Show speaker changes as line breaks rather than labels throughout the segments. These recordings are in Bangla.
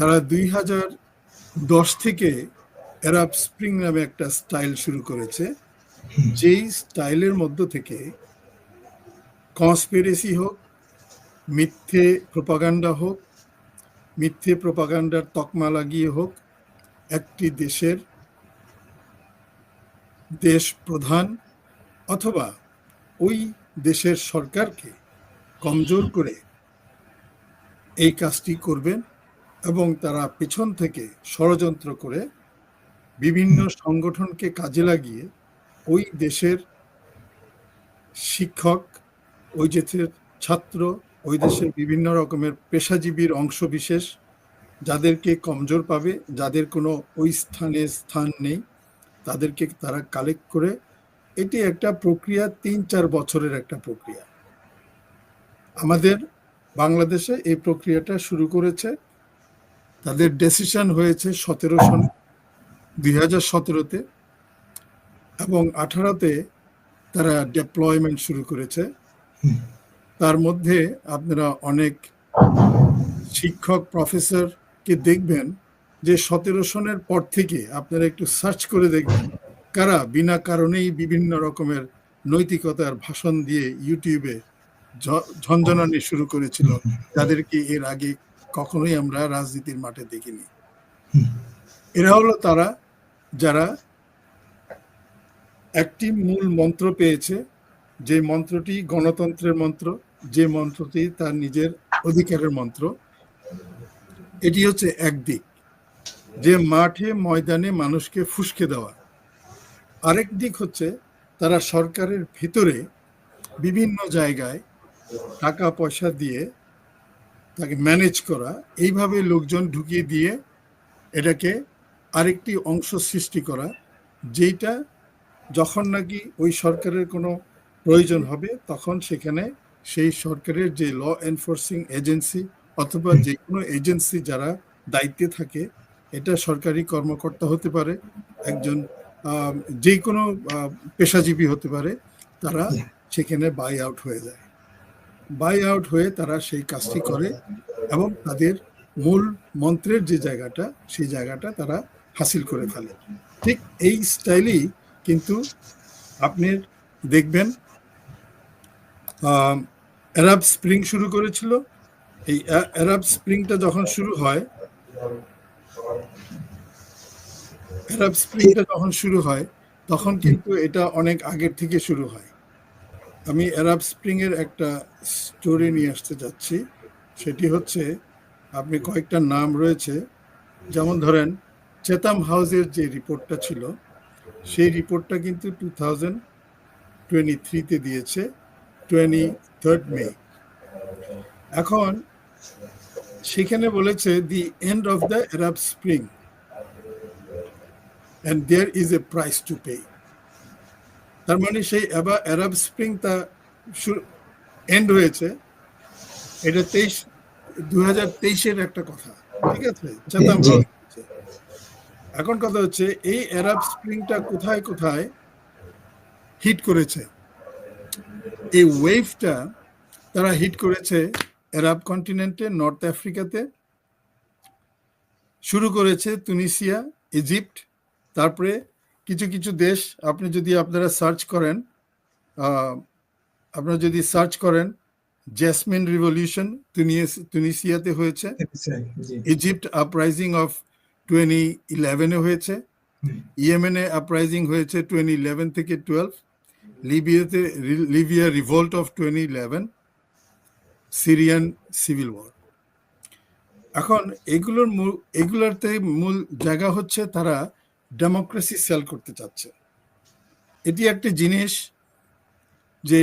তারা দুই হাজার দশ থেকে অ্যারাব স্প্রিং নামে একটা স্টাইল শুরু করেছে। যেই স্টাইলের মধ্য থেকে কনস্পিরেসি হোক মিথ্যে প্রপাগান্ডা হোক মিথ্যে প্রপাগান্ডার তকমা লাগিয়ে হোক একটি দেশের দেশ প্রধান অথবা ওই দেশের সরকারকে কমজোর করে এই কাজটি করবেন এবং তারা পেছন থেকে ষড়যন্ত্র করে বিভিন্ন সংগঠনকে কাজে লাগিয়ে ওই দেশের শিক্ষক ওই দেশের ছাত্র ওই দেশের বিভিন্ন রকমের পেশাজীবীর অংশ বিশেষ যাদেরকে কমজোর পাবে যাদের কোনো ওই স্থানে স্থান নেই তাদেরকে তারা কালেক্ট করে এটি একটা প্রক্রিয়া তিন চার বছরের একটা প্রক্রিয়া। আমাদের বাংলাদেশে এই প্রক্রিয়াটা শুরু করেছে তাদের ডেসিশন হয়েছে সতেরো সন দুই হাজার সতেরোতে এবং আঠারোতে তারা ডেপ্লয়মেন্ট শুরু করেছে। তার মধ্যে আপনারা অনেক শিক্ষক প্রফেসরকে দেখবেন যে সতেরো সনের পর থেকে আপনারা একটু সার্চ করে দেখবেন কারা বিনা কারণেই বিভিন্ন রকমের নৈতিকতার ভাষণ দিয়ে ইউটিউবে ঝঞ্ঝনানি শুরু করেছিল। তাদেরকে এর আগে কখনোই আমরা রাজনীতির মাঠে দেখিনি। এরা হলো তারা যারা একটি মূল মন্ত্র পেয়েছে যে মন্ত্রটি গণতন্ত্রের মন্ত্র যে মন্ত্রটি তার নিজের অধিকারের মন্ত্র। এটি হচ্ছে একদিক যে মাঠে ময়দানে মানুষকে ফুসকে দেওয়া। আরেক দিক হচ্ছে তারা সরকারের ভিতরে বিভিন্ন জায়গায় টাকা পয়সা দিয়ে তাকে ম্যানেজ করা এইভাবে লোকজন ঢুকিয়ে দিয়ে এটাকে আরেকটি অংশ সৃষ্টি করা যেটা যখন নাকি ওই সরকারের কোনো প্রয়োজন হবে তখন সেখানে সেই সরকারের যে ল এনফোর্সিং এজেন্সি অথবা যে কোনো এজেন্সি যারা দায়িত্বে থাকে এটা সরকারি কর্মকর্তা হতে পারে একজন যে কোনো পেশাজীবী হতে পারে তারা সেখানে বাই আউট হয়ে যায়। বাই আউট হয়ে তারা সেই কাজটি করে এবং তাদের মূল মন্ত্রের যে জায়গাটা, সেই জায়গাটা তারা হাসিল করে ফেলে। ঠিক এই স্টাইলেই কিন্তু আপনি দেখবেন অ্যারাব স্প্রিং শুরু করেছিল। এই অ্যারাব স্প্রিংটা যখন শুরু হয় অ্যারাব স্প্রিংটা যখন শুরু হয়, তখন কিন্তু এটা অনেক আগের থেকে শুরু হয়। আমি অ্যারাব স্প্রিং এর একটা স্টোরি নিয়ে আসতে যাচ্ছি। সেটি হচ্ছে, আপনি কয়েকটা নাম রয়েছে। যেমন ধরেন চেতাম হাউসের যে রিপোর্টটা ছিল, সেই রিপোর্টটা কিন্তু টু থাউজেন্ড টোয়েন্টি থ্রিতে দিয়েছে টোয়েন্টি থার্ড মে এখন, সেখানে বলেছে the end of the Arab spring and there is a price to pay তার মানে সেই অ্যারাব স্প্রিং তা এন্ড হয়েছে। এটা তেইশ দু হাজার তেইশের একটা কথা ঠিক আছে? এখন কথা হচ্ছে এই অ্যারাব স্প্রিংটা কোথায় কোথায় হিট করেছে? এই ওয়েভটা তারা হিট করেছে অ্যারাব কন্টিনেন্টে নর্থ আফ্রিকাতে শুরু করেছে তুনিসিয়া ইজিপ্ট তারপরে কিছু কিছু দেশ আপনি যদি আপনারা সার্চ করেন আপনারা যদি সার্চ করেন জেসমিন রিভলিউশন তুনিসিয়াতে হয়েছে। ইজিপ্ট আপরাইজিং অফ টোয়েন্টি ইলেভেনে হয়েছে। ইয়েমেনে আপরাইজিং হয়েছে টোয়েন্টি ইলেভেন থেকে twelve লিবিয়াতে Libya revolt of twenty eleven Syrian civil war এখন এগুলোর মূল এগুলোতে মূল জায়গা হচ্ছে তারা ডেমোক্রেসি সেল করতে চাচ্ছে। এটি একটি জিনিস যে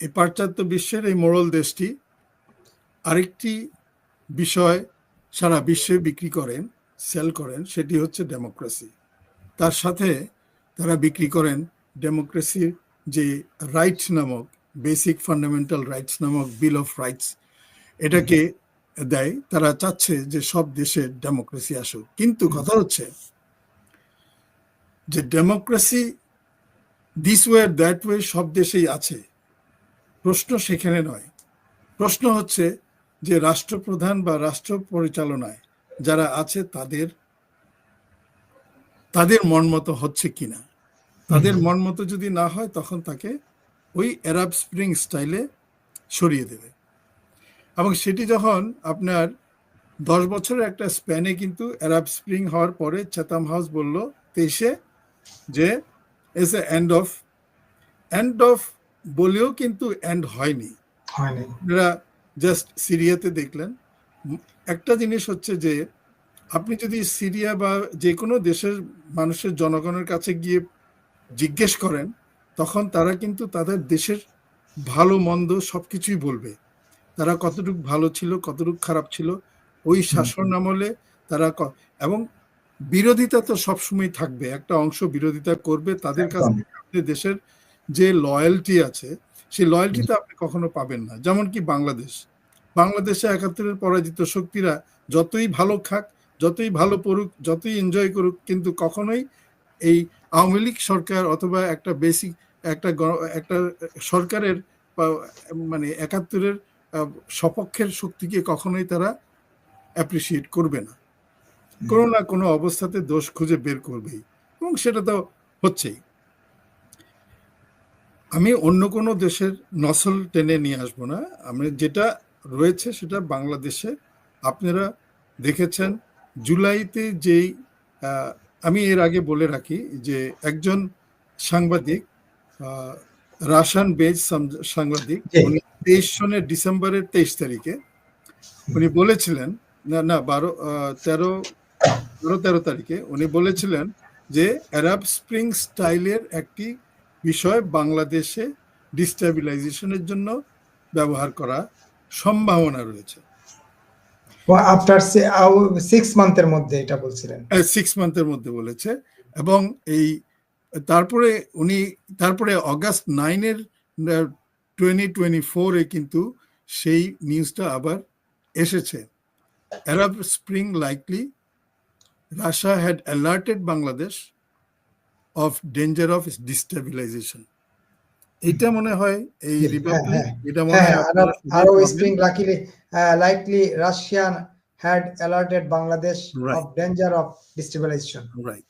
এই পাশ্চাত্য বিশ্বের এই মোড়ল দেশটি আরেকটি বিষয় সারা বিশ্বে বিক্রি করেন, সেল করেন, সেটি হচ্ছে ডেমোক্রেসি। তার সাথে তারা বিক্রি করেন ডেমোক্রেসির যে রাইটস নামক, বেসিক ফান্ডামেন্টাল রাইটস নামক বিল অফ রাইটস, এটাকে দেয়। তারা চাচ্ছে যে সব দেশে ডেমোক্রেসি আসুক। কিন্তু কথা হচ্ছে যে democracy this way that way সব দেশেই আছে। প্রশ্ন সেখানে নয়। প্রশ্ন হচ্ছে যে রাষ্ট্রপ্রধান বা রাষ্ট্র পরিচালনায় যারা আছে তাদের তাদের মন মতো হচ্ছে কিনা। তাদের মন মতো যদি না হয় তখন তাকে ওই অ্যারাব স্প্রিং স্টাইলে সরিয়ে দেবে। এবং সেটি যখন আপনার দশ বছরের একটা স্প্যানে কিন্তু অ্যারাব স্প্রিং হওয়ার পরে চেতাম হাউস বলল তেইশে যে as a end of end of বলেও কিন্তু এন্ড হয়নি। আপনারা জাস্ট সিরিয়াতে দেখলেন। একটা জিনিস হচ্ছে যে আপনি যদি সিরিয়া বা যে কোনো দেশের মানুষের জনগণের কাছে গিয়ে জিজ্ঞেস করেন তখন তারা কিন্তু তাদের দেশের ভালো মন্দ সবকিছুই বলবে। তারা কতটুকু ভালো ছিল কতটুকু খারাপ ছিল ওই শাসন আমলে তারা এবং বিরোধিতা তো সবসময় থাকবে একটা অংশ বিরোধিতা করবে তাদের কাছে। আপনি দেশের যে লয়্যালটি আছে সেই লয়্যালটিটা আপনি কখনো পাবেন না। যেমন কি বাংলাদেশ। বাংলাদেশে একাত্তরের পরাজিত শক্তিরা যতই ভালো খাক যতই ভালো পড়ুক যতই এনজয় করুক কিন্তু কখনোই এই আওয়ামী লীগ সরকার অথবা একটা বেসিক একটা গ- একটা সরকারের মানে একাত্তরের সপক্ষের শক্তিকে কখনোই তারা অ্যাপ্রিসিয়েট করবে না। কোনো না কোনো অবস্থাতে দোষ খুঁজে বের করবেই এবং সেটা তো হচ্ছেই। আমি অন্য কোনো দেশের নসল টেনে নিয়ে আসব না। আমি যেটা রয়েছে সেটা বাংলাদেশে। আপনারা দেখেছেন জুলাইতে যেই আমি এর আগে বলে রাখি যে একজন সাংবাদিক রাশান বেজ সাংবাদিক উনি তেইশ সনের ডিসেম্বরের তেইশ তারিখে উনি বলেছিলেন না না বারো আহ, তেরো তেরো তারিখে উনি বলেছিলেন যে অ্যারাব স্প্রিং স্টাইলের একটি বিষয় বাংলাদেশে ডিস্টাবিলাইজেশনের জন্য ব্যবহার করা সম্ভাবনা রয়েছে।
আফটার সিক্স মান্থের মধ্যে এটা বলছিলেন।
সিক্স মান্থের মধ্যে বলেছে এবং এই তারপরে উনি তারপরে অগাস্ট নাইনের টোয়েন্টি টোয়েন্টি ফোরে কিন্তু সেই নিউজটা আবার এসেছে। Arab spring likely of destabilization এটা মনে হয় এই
হ্যাঁ,
রিপাবলিক
হ্যাঁ।
এটা মনে
হ্যাঁ luckily likely Russian
Right. Right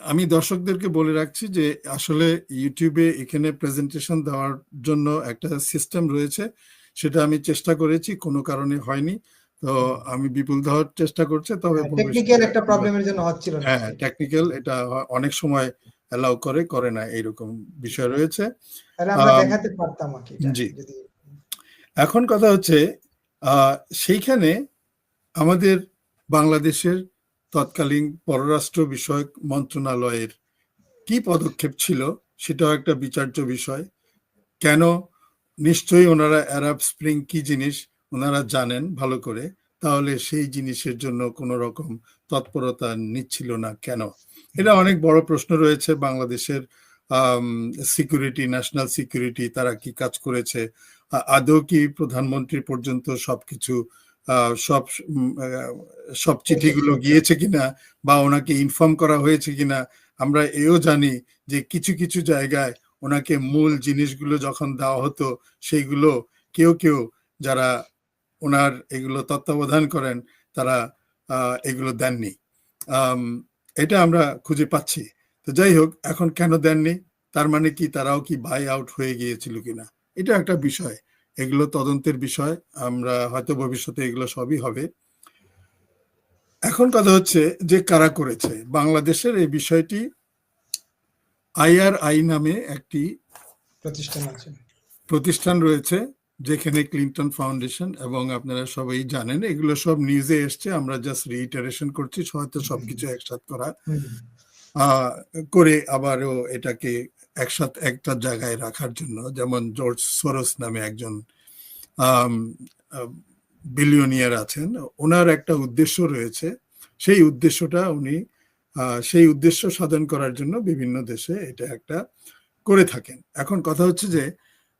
আমি দর্শকদেরকে বলে রাখছি যে আসলে ইউটিউবে এখানে প্রেজেন্টেশন দেওয়ার জন্য একটা সিস্টেম রয়েছে সেটা আমি চেষ্টা করেছি কোনো কারণে হয়নি। তো আমি বিপুল দেওয়ার চেষ্টা করছে তবে
টেকনিক্যাল একটা প্রবলেমের জন্য হচ্ছিল না।
হ্যাঁ টেকনিক্যাল এটা অনেক সময় অ্যালাউ করে করে না এইরকম বিষয় রয়েছে।
তাহলে আমরা দেখাতে পারতাম
জি। এখন কথা হচ্ছে সেইখানে আমাদের বাংলাদেশের তৎকালীন পররাষ্ট্র বিষয়ক মন্ত্রণালয়ের কি পদক্ষেপ ছিল সেটাও একটা বিচার্য বিষয়। কেন নিশ্চয়ই ওনারা অ্যারাব স্প্রিং কি জিনিস ওনারা জানেন ভালো করে তাহলে সেই জিনিসের জন্য কোনো রকম তৎপরতা নিচ্ছিল না কেন? এটা অনেক বড় প্রশ্ন রয়েছে। বাংলাদেশের সিকিউরিটি ন্যাশনাল সিকিউরিটি তারা কি কাজ করেছে? আদৌ কি প্রধানমন্ত্রী পর্যন্ত সবকিছু আহ, সব সব চিঠিগুলো গিয়েছে কিনা বা ওনাকে ইনফর্ম করা হয়েছে কিনা আমরা এও জানি যে কিছু কিছু জায়গায় ওনাকে মূল জিনিসগুলো যখন দেওয়া হতো সেইগুলো কেউ কেউ যারা ওনার এগুলো তত্ত্বাবধান করেন তারা এগুলো দেননি। এটা আমরা খুঁজে পাচ্ছি। তো যাই হোক এখন কেন দেননি? তার মানে কি তারাও কি বাই আউট হয়ে গিয়েছিল কিনা? এটা একটা বিষয়। এগুলো তদন্তের বিষয়। আমরা হয়তো ভবিষ্যতে এগুলো সবই হবে। এখন কথা হচ্ছে যে কারা করেছে? বাংলাদেশের এই বিষয়টি আইআরআই নামে একটি
প্রতিষ্ঠান আছে।
প্রতিষ্ঠান রয়েছে। যেখানে ক্লিন্টন ফাউন্ডেশন এবং আপনারা সবাই জানেন এগুলো সব নিউজে এসছে আমরা জাস্ট রিইটারেশন করছি হয়তো সবকিছু একসাথ করা। করে আবারও এটাকে একসাথে একটা জায়গায় রাখার জন্য যেমন জর্জ সোরস নামে একজন বিলিয়নিয়ার আছেন ওনার একটা উদ্দেশ্য রয়েছে সেই উদ্দেশ্যটা উনি সেই উদ্দেশ্য সাধন করার জন্য বিভিন্ন দেশে এটা একটা করে থাকেন। এখন কথা হচ্ছে যে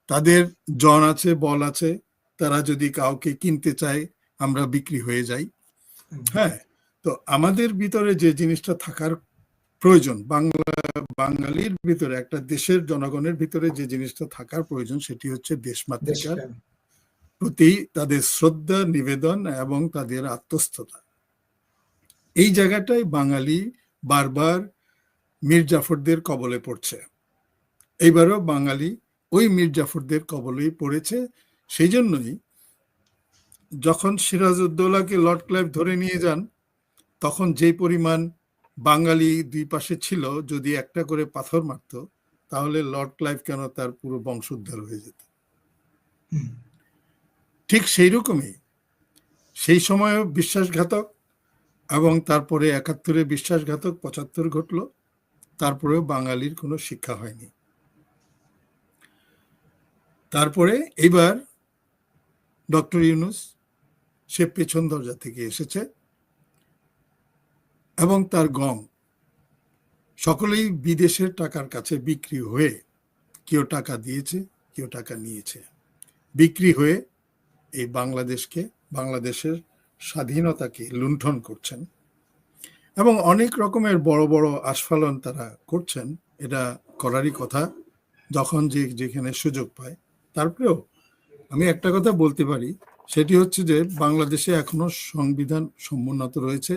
তাদের জন আছে বল আছে তারা যদি কাউকে কিনতে চায় আমরা বিক্রি হয়ে যাই। হ্যাঁ তো আমাদের ভিতরে যে জিনিসটা থাকার প্রয়োজন বাংলা বাঙালির ভিতরে একটা দেশের জনগণের ভিতরে যে জিনিসটা থাকার প্রয়োজন সেটি হচ্ছে দেশমাতৃকার। প্রতি তাদের শ্রদ্ধা নিবেদন এবং তাদের আত্মস্থতা। এই জায়গাটায় বাঙালি বারবার মীর জাফরদের কবলে পড়ছে। এইবারও বাঙালি ওই মীর জাফরদের কবলেই পড়েছে। সেই জন্যই যখন সিরাজউদ্দৌলাকে লর্ড ক্লাইভ ধরে নিয়ে যান তখন যে পরিমাণ বাঙালি দুই পাশে ছিল যদি একটা করে পাথর মারত তাহলে লর্ড ক্লাইভ কেন তার পুরো বংশোদ্ধার হয়ে যেত? ঠিক সেই রকমই সেই সময়ও বিশ্বাসঘাতক এবং তারপরে একাত্তরে বিশ্বাসঘাতক পঁচাত্তর ঘটল তারপরেও বাঙালির কোনো শিক্ষা হয়নি। তারপরে এইবার ডক্টর ইউনুস, সে পেছন দরজা থেকে এসেছে এবং তার গম সকলেই বিদেশের টাকার কাছে বিক্রি হয়ে কেউ টাকা দিয়েছে, কেউ টাকা নিয়েছে। বিক্রি হয়ে এই বাংলাদেশকে, বাংলাদেশের স্বাধীনতাকে লুণ্ঠন করছেন এবং অনেক রকমের বড় বড় আস্ফালন তারা করছেন, এটা করারই কথা। যখন যে যেখানে সুযোগ পায় তারপরেও আমি একটা কথা বলতে পারি সেটি হচ্ছে যে বাংলাদেশে এখনও সংবিধান সমুন্নত রয়েছে।